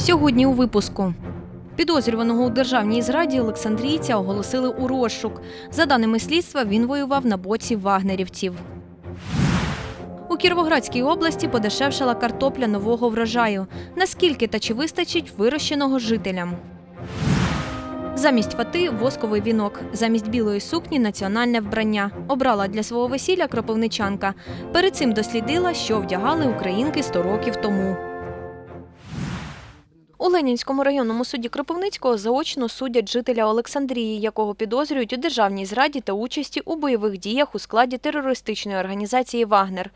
Сьогодні у випуску. Підозрюваного у державній зраді Олександрійця оголосили у розшук. За даними слідства, він воював на боці вагнерівців. У Кіровоградській області подешевшала картопля нового врожаю. Наскільки та чи вистачить вирощеного жителям? Замість фати восковий вінок, замість білої сукні національне вбрання. Обрала для свого весілля кропивничанка. Перед цим дослідила, що вдягали українки 100 років тому. У Ленінському районному суді Кропивницького заочно судять жителя Олександрії, якого підозрюють у державній зраді та участі у бойових діях у складі терористичної організації Вагнер.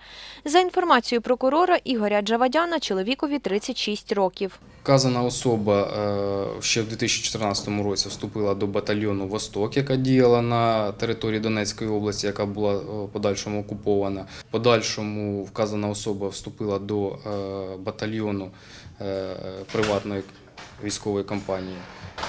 За інформацією прокурора Ігоря Джавадяна, чоловікові 36 років. Вказана особа е, ще в 2014 році вступила до батальйону Восток, яка діяла на території Донецької області, яка була е, подальшому окупована. Подальшому вказана особа вступила до е, батальйону приватної військової компанії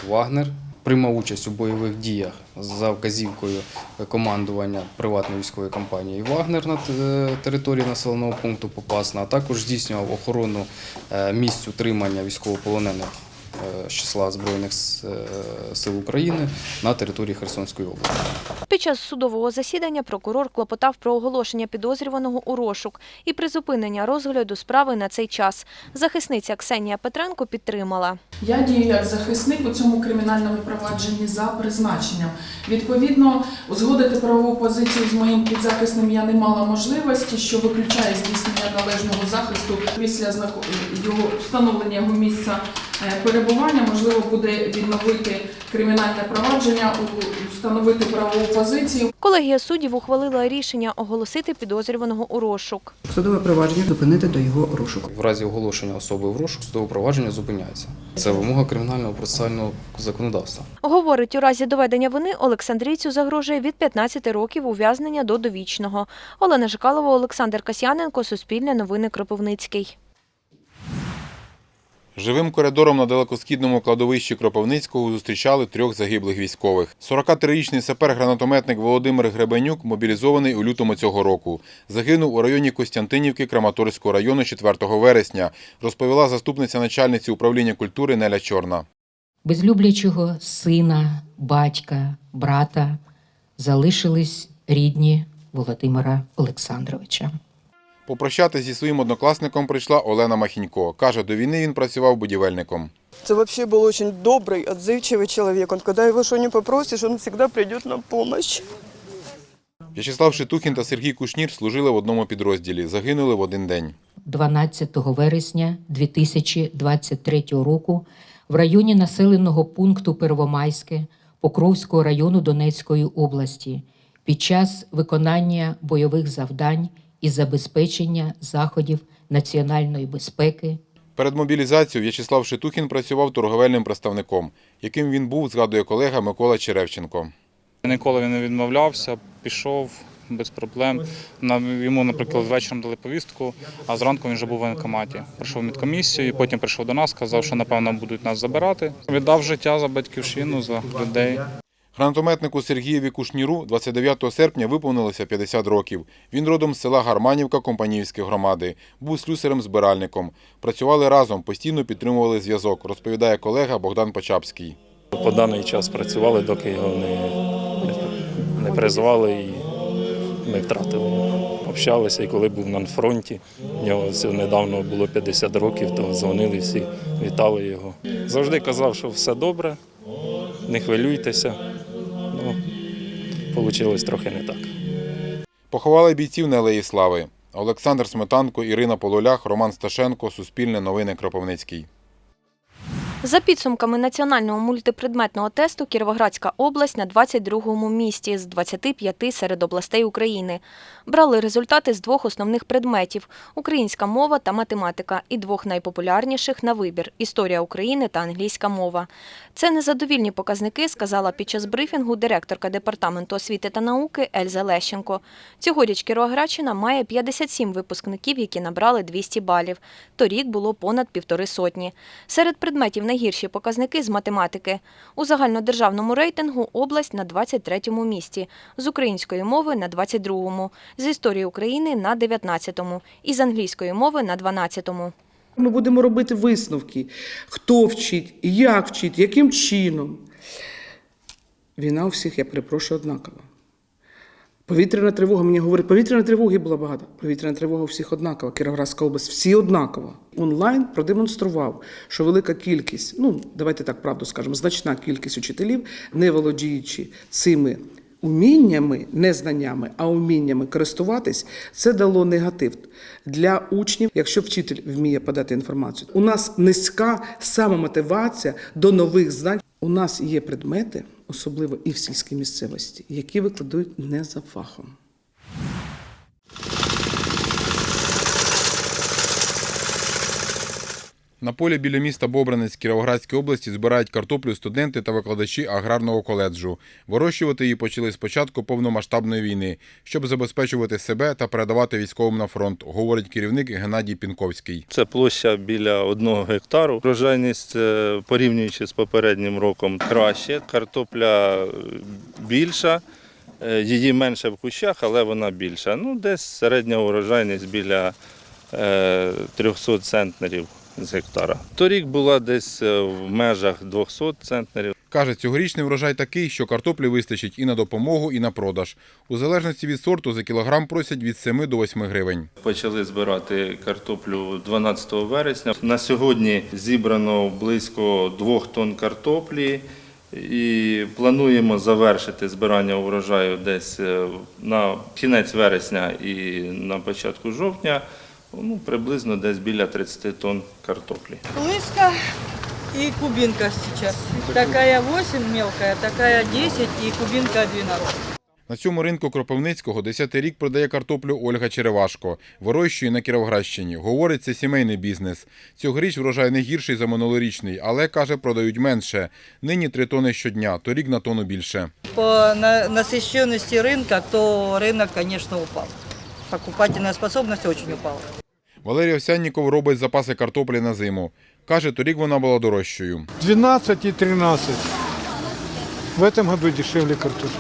Вагнер. Приймав участь у бойових діях за вказівкою командування приватної військової компанії Вагнер на е, території населеного пункту Попасна, а також здійснював охорону е, місць утримання військовополонених е, з числа Збройних е, сил України на території Херсонської області. Під час судового засідання прокурор клопотав про оголошення підозрюваного у розшук і призупинення розгляду справи на цей час. Захисниця Ксенія Петренко підтримала. Я дію як захисник у цьому кримінальному провадженні за призначенням. Відповідно, узгодити правову позицію з моїм підзахисним я не мала можливості, що виключає здійснення належного захисту після знако- його встановлення його місця е, перебування. Можливо, буде відновити кримінальне провадження, встановити правову позицію. Колегія суддів ухвалила рішення оголосити підозрюваного у розшук. Судове провадження зупинити до його розшуку. В разі оголошення особи в розшук судове провадження зупиняється. Це вимога кримінального процесуального законодавства. Говорить, у разі доведення вини Олександрійцю загрожує від 15 років ув'язнення до довічного. Олена Жикалова, Олександр Касьяненко, Суспільне новини Кропивницький. Живим коридором на далекосхідному кладовищі Кропивницького зустрічали трьох загиблих військових. 43-річний сапер-гранатометник Володимир Гребенюк мобілізований у лютому цього року. Загинув у районі Костянтинівки Краматорського району 4 вересня, розповіла заступниця начальниці управління культури Неля Чорна. Без люблячого сина, батька, брата залишились рідні Володимира Олександровича. Попрощати зі своїм однокласником прийшла Олена Махінько. Каже, до війни він працював будівельником. Это вообще был очень добрый, отзывчивый человек. Он, когда его что не попросишь, он всегда придет на помощь. В'ячеслав Шитухін та Сергій Кушнір служили в одному підрозділі. Загинули в один день. 12 вересня 2023 року в районі населеного пункту Первомайське Покровського району Донецької області під час виконання бойових завдань і забезпечення заходів національної безпеки Перед мобілізацією В'ячеслав Шитухін працював торговельним представником, яким він був, згадує колега Микола Черевченко. Ніколи він не відмовлявся, пішов без проблем. Нам- Йому, наприклад, вечором дали повістку, а зранку він вже був в воєнкоматі. Прийшов в медкомісію, і потім прийшов до нас, сказав, що напевно будуть нас забирати. Віддав життя за батьківщину, за людей. Гранатометнику Сергієві Кушніру 29 серпня виповнилося 50 років. Він родом з села Гарманівка Компанійської громади. Був слюсарем-збиральником. Працювали разом, постійно підтримували зв'язок, розповідає колега Богдан Почапський. По даний час працювали, доки його не, не призвали і ми втратили. Общалися, і коли був на фронті, нього недавно було 50 років, то дзвонили всі, вітали його. Завжди казав, що все добре, не хвилюйтеся. Вийшло трохи не так. Поховали бійців на Алеї Слави. Олександр Сметанко, Ірина Полулях, Роман Сташенко, Суспільне новини Кропивницький. За підсумками національного мультипредметного тесту Кіровоградська область на 22-му місці з 25 серед областей України. Брали результати з двох основних предметів – українська мова та математика і двох найпопулярніших на вибір – історія України та англійська мова. Це незадовільні показники, сказала під час брифінгу директорка Департаменту освіти та науки Ельза Лещенко. Цьогоріч Кіровоградщина має 57 випускників, які набрали 200 балів. Торік було понад півтори сотні. Серед предметів найгірші показники з математики. У загальнодержавному рейтингу область на 23-му місці, з української мови на 22-му, з історії України на 19-му і з англійської мови на 12-му. Ми будемо робити висновки, хто вчить, як вчить, яким чином. Війна у всіх, я перепрошую, однакова. Повітряна тривога, мені говорять, повітряна тривоги було багато. Повітряна тривога у всіх однакова. Кіровоградська область, всі однаково. Онлайн продемонстрував, що велика кількість, ну давайте так правду скажемо, значна кількість учителів, не володіючи цими уміннями, не знаннями, а уміннями користуватись, це дало негатив для учнів, якщо вчитель вміє подати інформацію. У нас низька самомотивація до нових знань. У нас є предмети, особливо і в сільській місцевості, які викладають не за фахом. На полі біля міста Бобранець Кіровоградської області збирають картоплю студенти та викладачі аграрного коледжу. Вирощувати її почали з початку повномасштабної війни, щоб забезпечувати себе та передавати військовим на фронт, говорить керівник Геннадій Пінковський. Це площа біля одного гектару. Врожайність е, порівнюючи з попереднім роком краще. Картопля е, більша, е, її менше в кущах, але вона більша. Ну, десь середня урожайність біля е, 300 центнерів з гектара. Торік була десь е, в межах 200 центнерів. Каже, цьогорічний врожай такий, що картоплі вистачить і на допомогу, і на продаж. У залежності від сорту за кілограм просять від 7 до 8 гривень. Почали збирати картоплю 12 вересня. На сьогодні зібрано близько 2 тонн картоплі і плануємо завершити збирання урожаю десь е, на кінець вересня і на початку жовтня Ну, приблизно десь біля 30 тонн картоплі. Лыска и кубинка сейчас. Такая 8 мелкая, такая 10 и кубинка 12. На цьому ринку Кропивницького 10 рік продає картоплю Ольга Черевашко. Вирощує на Кіровоградщині. Говорить, це сімейний бізнес. Цьогоріч врожай не гірший за минулорічний, але, каже, продають менше. Нині 3 тони щодня, торік на тонну більше. По на- насыщенности рынка, то рынок, конечно, упал. Покупательная способность очень упала. Валерій Овсянніков робить запаси картоплі на зиму. Каже, торік вона була дорожчою. 12 и 13. В этом году дешевле картошка.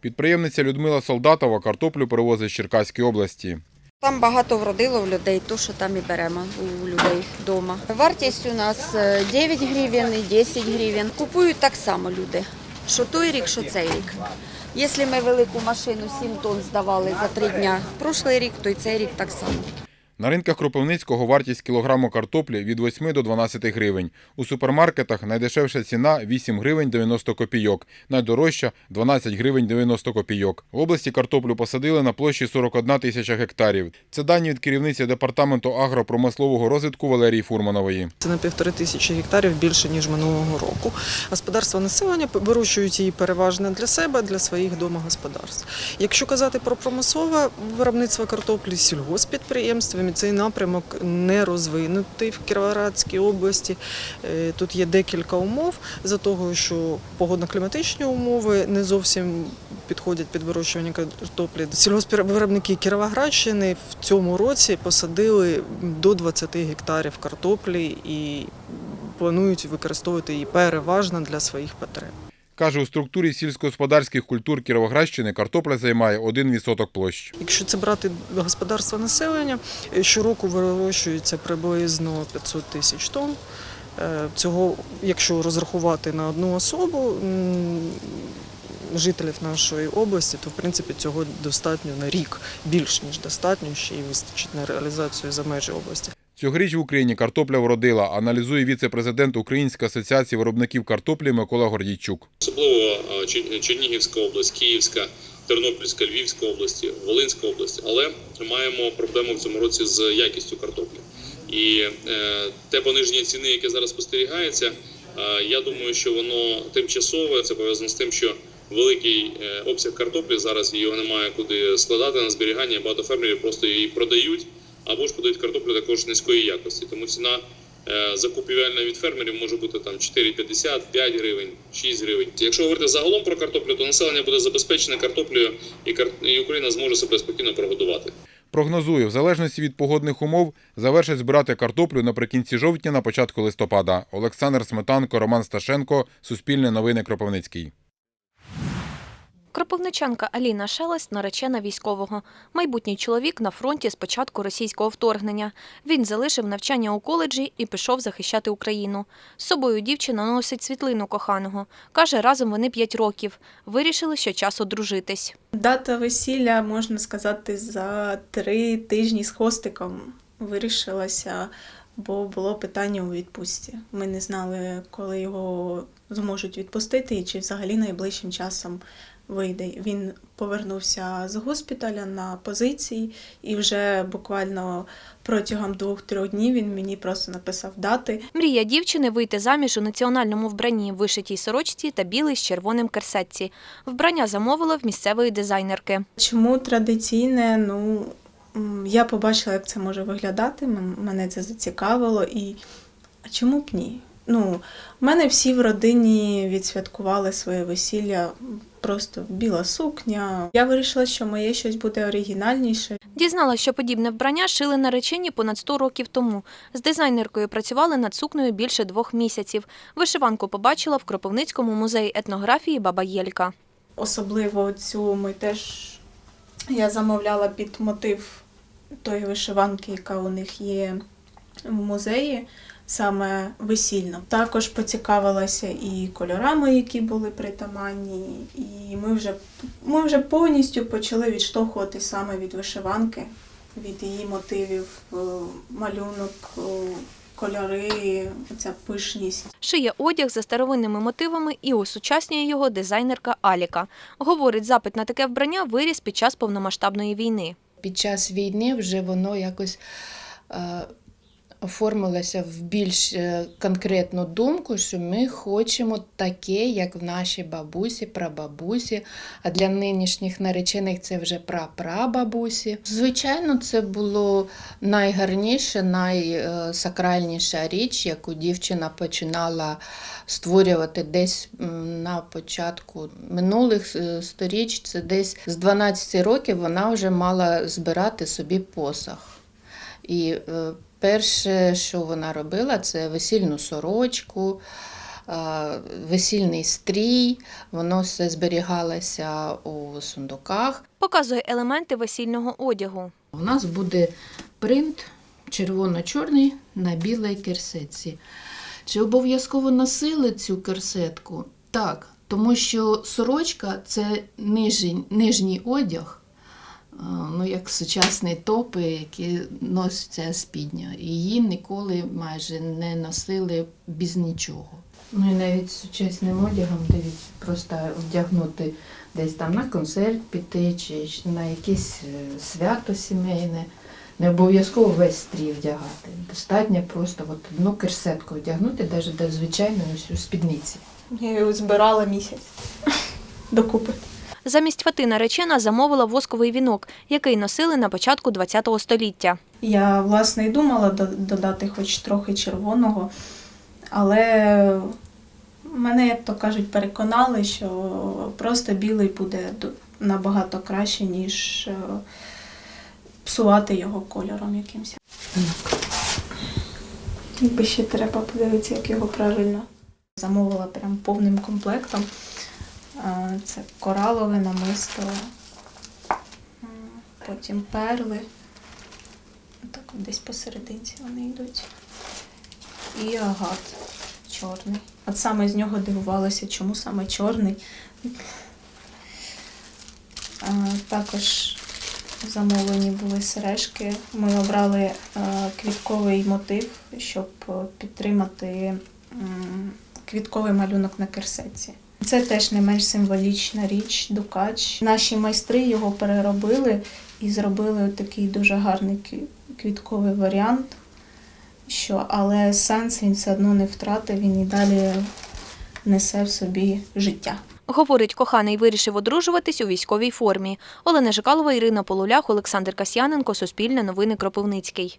Підприємниця Людмила Солдатова картоплю перевозить з Черкаської області. Там багато вродило в людей, то що там і беремо у людей вдома. Вартість у нас е, 9 гривень і 10 гривень. Купують так само люди. Що той рік, що цей рік. Якщо ми велику машину 7 тонн здавали за 3 дня прошлий рік, то й цей рік так само. На ринках Кропивницького вартість кілограму картоплі від 8 до 12 гривень. У супермаркетах найдешевша ціна 8 гривень 90 копійок, найдорожча 12 гривень 90 копійок. В області картоплю посадили на площі 41 тисяча гектарів. Це дані від керівниці департаменту агропромислового розвитку Валерії Фурманової. Це на півтори тисячі гектарів більше ніж минулого року. Господарства населення вирощують її переважно для себе, для своїх домогосподарств. Якщо казати про промислове виробництво картоплі, сільгоспідприємствами, цей напрямок не розвинутий в Кіровоградській області. Е, Тут є декілька умов за того, що погодно-кліматичні умови не зовсім підходять під вирощування картоплі. Сільгоспвиробники Кіровоградщини в цьому році посадили до 20 гектарів картоплі і планують використовувати її переважно для своїх потреб. Каже, у структурі сільськогосподарських культур Кіровоградщини картопля займає 1% площ. Якщо це брати господарство населення, щороку вирощується приблизно 500 тисяч тонн. Е, Цього, якщо розрахувати на одну особу жителів нашої області, то в принципі цього достатньо на рік, більш ніж достатньо, ще й вистачить на реалізацію за межі області. Цьогоріч в Україні картопля вродила, аналізує віце-президент Української асоціації виробників картоплі Микола Гордійчук. особливо Чернігівська область, Київська, Тернопільська, Львівська області, Волинська область, але маємо проблему в цьому році з якістю картоплі. І е, те пониження ціни, яке зараз спостерігається, е, я думаю, що воно тимчасове. Це пов'язано з тим, що великий е, обсяг картоплі зараз його немає куди складати на зберігання. Багато фермерів просто її продають або ж подають картоплю також низької якості. Тому ціна Е, закупівельна від фермерів може бути там 4,50, 5 гривень, 6 гривень. Якщо говорити загалом про картоплю, то населення буде забезпечене картоплею, і, Україна зможе себе спокійно прогодувати. Прогнозує, в залежності від погодних умов завершить збирати картоплю наприкінці жовтня на початку листопада. Олександр Сметанко, Роман Сташенко, Суспільне новини Кропивницький. Кропивничанка Аліна Шелест наречена військового. Майбутній чоловік на фронті з початку російського вторгнення. Він залишив навчання у коледжі і пішов захищати Україну. З собою дівчина носить світлину коханого. Каже, разом вони п'ять років. Вирішили, що час одружитись. Дата весілля, можна сказати, за три тижні з хвостиком вирішилася, бо було питання у відпустці. Ми не знали, коли його зможуть відпустити і чи взагалі найближчим часом вийде. Він повернувся з госпіталя на позиції, і вже буквально протягом двох-трьох днів він мені просто написав дати. Мрія дівчини вийти заміж у національному вбранні, вишитій сорочці та білий з червоним керсетці. Вбрання замовила в місцевої дизайнерки. Чому традиційне? Ну я побачила, як це може виглядати. Мене це зацікавило. І а чому б ні? Ну, в мене всі в родині відсвяткували своє весілля. Просто біла сукня. Я вирішила, що моє щось буде оригінальніше. Дізнала, що подібне вбрання шили наречені понад 100 років тому. З дизайнеркою працювали над сукнею більше двох місяців. Вишиванку побачила в Кропивницькому музеї етнографії Баба Єлька. Особливо цю ми теж я замовляла під мотив тої вишиванки, яка у них є в музеї, саме весільно. Також поцікавилася і кольорами, які були притаманні, і ми вже, ми вже повністю почали відштовхуватись саме від вишиванки, від її мотивів, е, малюнок, е, кольори, ця пишність. Шиє одяг за старовинними мотивами і осучаснює його дизайнерка Аліка. Говорить, запит на таке вбрання виріс під час повномасштабної війни. під час війни вже воно якось оформилося в більш е, конкретну думку, що ми хочемо таке, як в нашій бабусі, прабабусі, а для нинішніх наречених це вже прапрабабусі. Звичайно, це було найгарніше, найсакральніша річ, яку дівчина починала створювати десь на початку минулих е, сторіч. Це десь з 12 років вона вже мала збирати собі посах. І е, перше, що вона робила, це весільну сорочку, весільний стрій. Воно все зберігалося у сундуках. Показує елементи весільного одягу. У нас буде принт червоно-чорний на білій керсетці. Чи обов'язково носили цю керсетку? Так, тому що сорочка це нижній, нижній одяг, ну, як сучасні топи, які носяться спідня. І її ніколи майже не носили без нічого. Ну і навіть з сучасним одягом, дивіться, просто вдягнути десь там на концерт піти чи на якесь е, свято сімейне. Не обов'язково весь стрій вдягати. Достатньо просто от одну керсетку вдягнути, навіть до звичайної спідниці. Я його збирала місяць докупи. Замість фати наречена замовила восковий вінок, який носили на початку ХХ століття. Я, власне, і думала додати хоч трохи червоного, але мене, як то кажуть, переконали, що просто білий буде набагато краще, ніж е, псувати його кольором якимось. Якби ще треба подивитися, як його правильно. Замовила прям повним комплектом. Це коралове намисто, потім перли. Так десь посерединці вони йдуть. І агат чорний. От саме з нього дивувалася, чому саме чорний. А, також замовлені були сережки. Ми обрали е, квітковий мотив, щоб підтримати квітковий малюнок на керсетці. Це теж не менш символічна річ, дукач. Наші майстри його переробили і зробили такий дуже гарний квітковий варіант. Що, але сенс він все одно не втратив, він і далі несе в собі життя. Говорить, коханий вирішив одружуватись у військовій формі. Олена Жикалова, Ірина Полулях, Олександр Касьяненко, Суспільне новини Кропивницький.